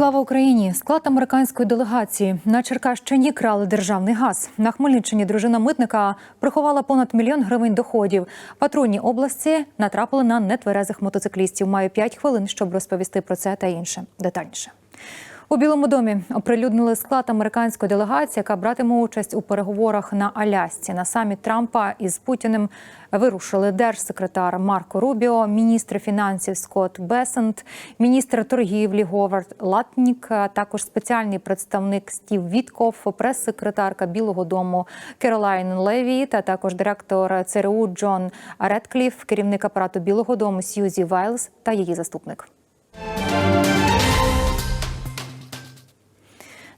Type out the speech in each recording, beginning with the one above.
Слава Україні! Склад американської делегації на Черкащині крали державний газ. На Хмельниччині дружина митника приховала понад мільйон гривень доходів. Патрульні області натрапили на нетверезих мотоциклістів. Маю 5 хвилин, щоб розповісти про це та інше детальніше. У Білому домі оприлюднили склад американської делегації, яка братиме участь у переговорах на Алясці. На саміт Трампа із Путіним вирушили держсекретар Марко Рубіо, міністр фінансів Скотт Бесент, міністр торгівлі Говард Латнік, а також спеціальний представник Стів Вітков, прес-секретарка Білого Дому Керолайн Леві, та також директор ЦРУ Джон Редкліф, керівник апарату Білого Дому Сьюзі Вайлз та її заступник.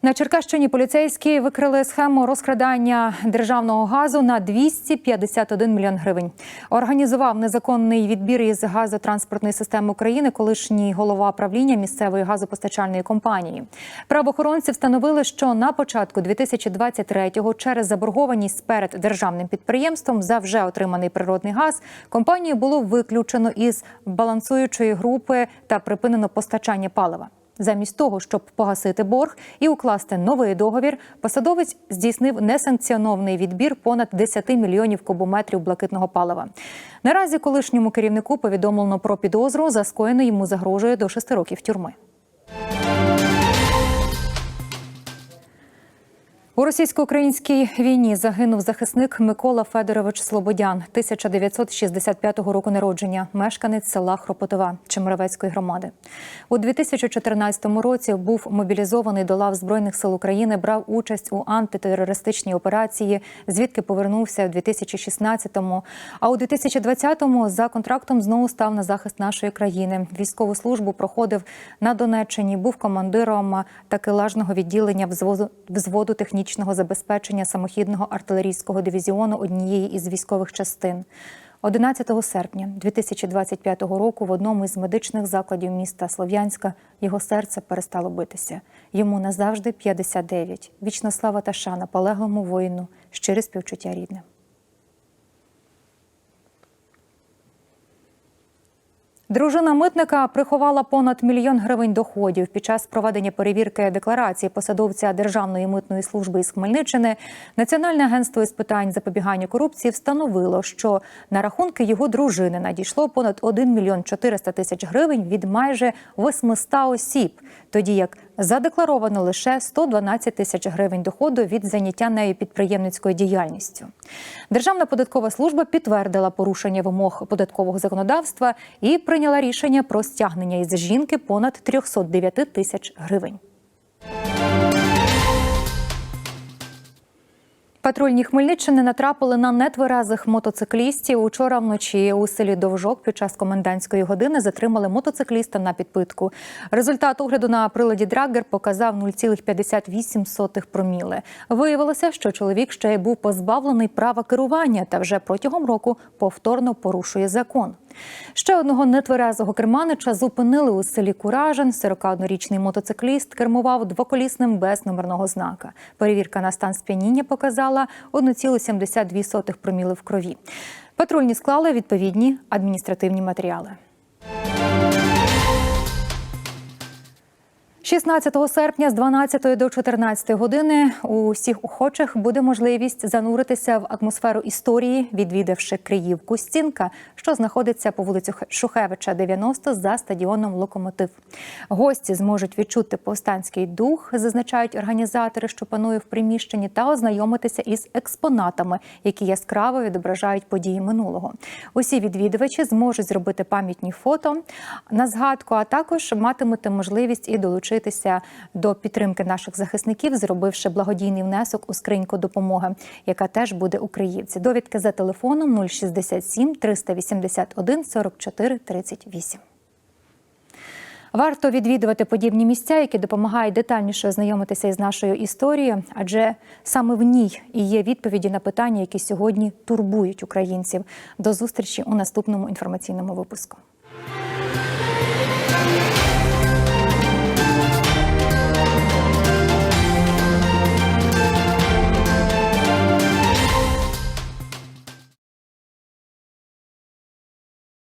На Черкащині поліцейські викрили схему розкрадання державного газу на 251 мільйон гривень. Організував незаконний відбір із газотранспортної системи України, колишній голова правління місцевої газопостачальної компанії. Правоохоронці встановили, що на початку 2023-го через заборгованість перед державним підприємством за вже отриманий природний газ компанію було виключено із балансуючої групи та припинено постачання палива. Замість того, щоб погасити борг і укласти новий договір, посадовець здійснив несанкціонований відбір понад 10 мільйонів кубометрів блакитного палива. Наразі колишньому керівнику повідомлено про підозру за скоєно йому загрожує до 6 років тюрми. У російсько-українській війні загинув захисник Микола Федорович Слободян, 1965 року народження, мешканець села Хропотова Чемеровецької громади. У 2014 році був мобілізований до лав збройних сил України, брав участь у антитерористичній операції, звідки повернувся в 2016-му. А у 2020-му за контрактом знову став на захист нашої країни. Військову службу проходив на Донеччині, був командиром такелажного відділення взводу, взводу технічної технічного забезпечення самохідного артилерійського дивізіону однієї із військових частин. 11 серпня 2025 року в одному із медичних закладів міста Слов'янська його серце перестало битися. Йому назавжди 59. Вічна слава та шана полеглому воїну, щире співчуття рідним. Дружина митника приховала понад мільйон гривень доходів під час проведення перевірки декларації посадовця Державної митної служби із Хмельниччини. Національне агентство із питань запобігання корупції встановило, що на рахунки його дружини надійшло понад 1 мільйон 400 тисяч гривень від майже 800 осіб, тоді як задекларовано лише 112 тисяч гривень доходу від заняття нею підприємницькою діяльністю. Державна податкова служба підтвердила порушення вимог податкового законодавства і прийняла рішення про стягнення із жінки понад 309 тисяч гривень. Патрульні Хмельниччини натрапили на нетверезих мотоциклістів. Учора вночі у селі Довжок під час комендантської години затримали мотоцикліста на підпитку. Результат огляду на приладі Драгер показав 0,58 проміли. Виявилося, що чоловік ще й був позбавлений права керування та вже протягом року повторно порушує закон. Ще одного нетверезого керманича зупинили у селі Куражин. 41-річний мотоцикліст кермував двоколісним без номерного знака. Перевірка на стан сп'яніння показала 1,72 проміли в крові. Патрульні склали відповідні адміністративні матеріали. 16 серпня з 12 до 14 години у всіх охочих буде можливість зануритися в атмосферу історії, відвідавши Криївку Стінка, що знаходиться по вулицю Шухевича, 90 за стадіоном Локомотив. Гості зможуть відчути повстанський дух, зазначають організатори, що панує в приміщенні, та ознайомитися із експонатами, які яскраво відображають події минулого. Усі відвідувачі зможуть зробити пам'ятні фото на згадку, а також матимете можливість і долучитися до підтримки наших захисників, зробивши благодійний внесок у скриньку допомоги, яка теж буде у Криївці. Довідки за телефоном 067 381 44 38. Варто відвідувати подібні місця, які допомагають детальніше ознайомитися із нашою історією, адже саме в ній і є відповіді на питання, які сьогодні турбують українців. До зустрічі у наступному інформаційному випуску.